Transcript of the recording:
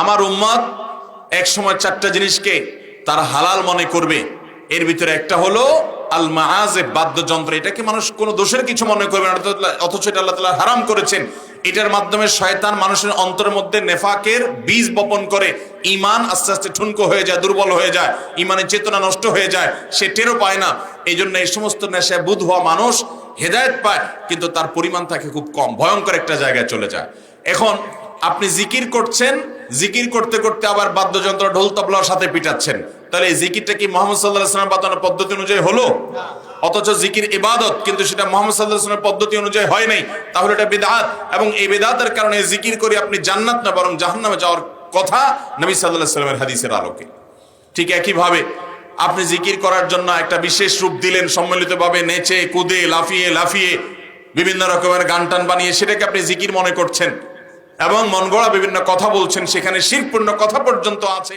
আমার উম্মত এক সময় চারটা জিনিসকে তারা হালাল মনে করবে। এর ভিতরে একটা হলো আল মাহাজে বাদ্যযন্ত্র। এটাকে মানুষ কোনো দোষের কিছু মনে করবে না, অথচ এটা আল্লাহ তাআলা হারাম করেছেন। এটার মাধ্যমে শয়তান মানুষের অন্তরের মধ্যে নেফাকের বীজ বপন করে। ইমান আস্তে আস্তে ঠুনকো হয়ে যায়, দুর্বল হয়ে যায় ইমানের চেতনা নষ্ট হয়ে যায়, সে টেরও পায় না। এই জন্য এই সমস্ত নেশায় বুধ হওয়া মানুষ হেদায়েত পায়, কিন্তু তার পরিমাণ থাকে খুব কম, ভয়ঙ্কর একটা জায়গায় চলে যায়। এখন আপনি জিকির করছেন জিকির করতে করতে আবার বাদ্যযন্ত্র ঢোল তবলার সাথে পিটাচ্ছেন। তাহলে এই জিকিরটা কি মোহাম্মদ সাল্লাহ সাল্লাম বাতানোর পদ্ধতি অনুযায়ী হলো? অথচ জিকির ইবাদত, কিন্তু সেটা মোহাম্মদ সাল্লাহ সাল্লামের পদ্ধতি অনুযায়ী হয় নাই। তাহলে এটা বেদাত। এবং এই বেদাতের কারণে জিকির করে আপনি জান্নাত না, বরং জাহান্নামে যাওয়ার কথা নবী সাল্লাহ সাল্লামের হাদিসের আলোকে। ঠিক একইভাবে আপনি জিকির করার জন্য একটা বিশেষ রূপ দিলেন, সম্মিলিতভাবে নেচে, কুদে, লাফিয়ে লাফিয়ে, বিভিন্ন রকমের গান টান বানিয়ে, সেটাকে আপনি জিকির মনে করছেন। এবং মন গড়া বিভিন্ন কথা বলছেন সেখানে শিরপূর্ণ কথা পর্যন্ত আছে।